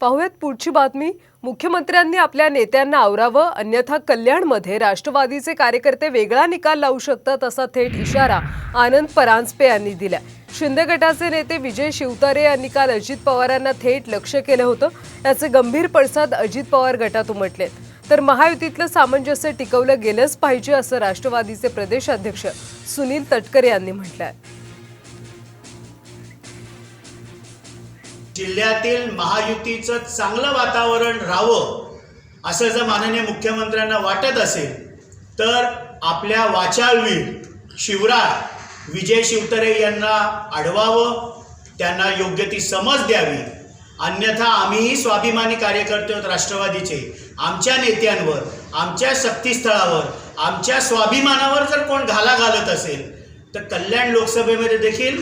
पाहुयात पुढची बातमी. मुख्यमंत्र्यांनी आपल्या नेत्यांना आवरावं अन्यथा कल्याणमध्ये राष्ट्रवादीचे कार्यकर्ते वेगळा निकाल लावू शकतात असा थेट इशारा आनंद परांजपे यांनी दिला शिंदे गटाचे नेते विजय शिवतारे यांनी काल अजित पवारांना थेट लक्ष केलं होतं. याचे गंभीर पडसाद अजित पवार गटात उमटलेत. तर महायुतीतलं सामंजस्य टिकवलं गेलंच पाहिजे असं राष्ट्रवादीचे प्रदेशाध्यक्ष सुनील तटकरे यांनी म्हटलं आहे जिल्ह्यातील महायुतीचं चांगलं वातावरण राहावं असं जर माननीय मुख्यमंत्र्यांना वाटत असेल तर आपल्या वाचाळवीर शिवराय विजय शिवतरे यांना अडवावं त्यांना योग्य ती समज द्यावी. अन्यथा आम्हीही स्वाभिमानी कार्यकर्ते आहोत राष्ट्रवादीचे. आमच्या नेत्यांवर आमच्या शक्तीस्थळावर आमच्या स्वाभिमानावर जर कोण घाला घालत असेल तर कल्याण लोकसभेमध्ये देखील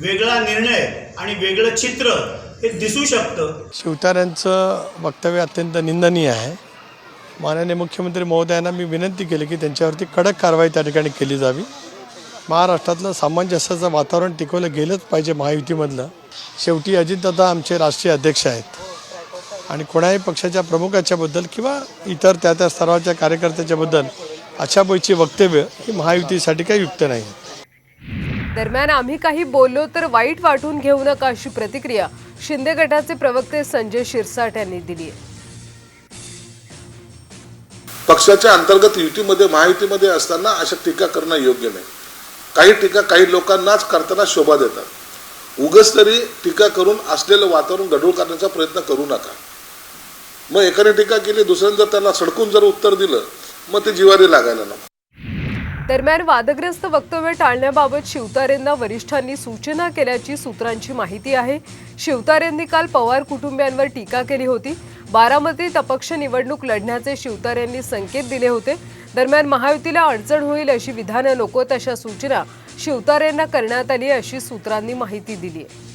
वेगळा निर्णय आणि वेगळं चित्र हे दिसू शकतं. शिवतार्यांचं वक्तव्य अत्यंत निंदनीय आहे. माननीय मुख्यमंत्री महोदयांना मी विनंती केली की त्यांच्यावरती कडक कारवाई त्या ठिकाणी केली जावी. महाराष्ट्रातलं सामंजस्याचं वातावरण टिकवलं गेलंच पाहिजे महायुतीमधलं. शेवटी अजितदादा आमचे राष्ट्रीय अध्यक्ष आहेत. आणि कोणाही पक्षाच्या प्रमुखाच्याबद्दल किंवा इतर त्या त्या स्तराच्या कार्यकर्त्याच्याबद्दल अशा पैची वक्तव्य ही महायुतीसाठी काही युक्त नाही. दरम्यान आम्ही काही बोललो तर वाईट वाटून घेऊ नका अशी प्रतिक्रिया शिंदे गटाचे प्रवक्ते संजय शिरसाट यांनी दिली आहे. पक्षाच्या अंतर्गत युतीमध्ये महायुतीमध्ये असताना अशा टीका करणं योग्य नाही. काही टीका काही लोकांनाच करताना शोभा देतात. उगच तरी टीका करून असलेलं वातावरण गढूळ करण्याचा प्रयत्न करू नका. मग एकाने टीका केली दुसऱ्याने जर त्याला सडकून जर उत्तर दिलं मग ते जिवारी लागायला नको. दरम्यान वादग्रस्त वक्तव्य टाळण्याबाबत शिवतारेंना वरिष्ठांनी सूचना केल्याची सूत्रांची माहिती आहे. शिवतारेंनी काल पवार कुटुंबियांवर टीका केली होती. बारामतीत अपक्ष निवडणूक लढण्याचे शिवतारेंनी संकेत दिले होते. दरम्यान महायुतीला अडचण होईल अशी विधानं नकोत अशा सूचना शिवतारेंना करण्यात आली अशी सूत्रांनी माहिती दिली आहे.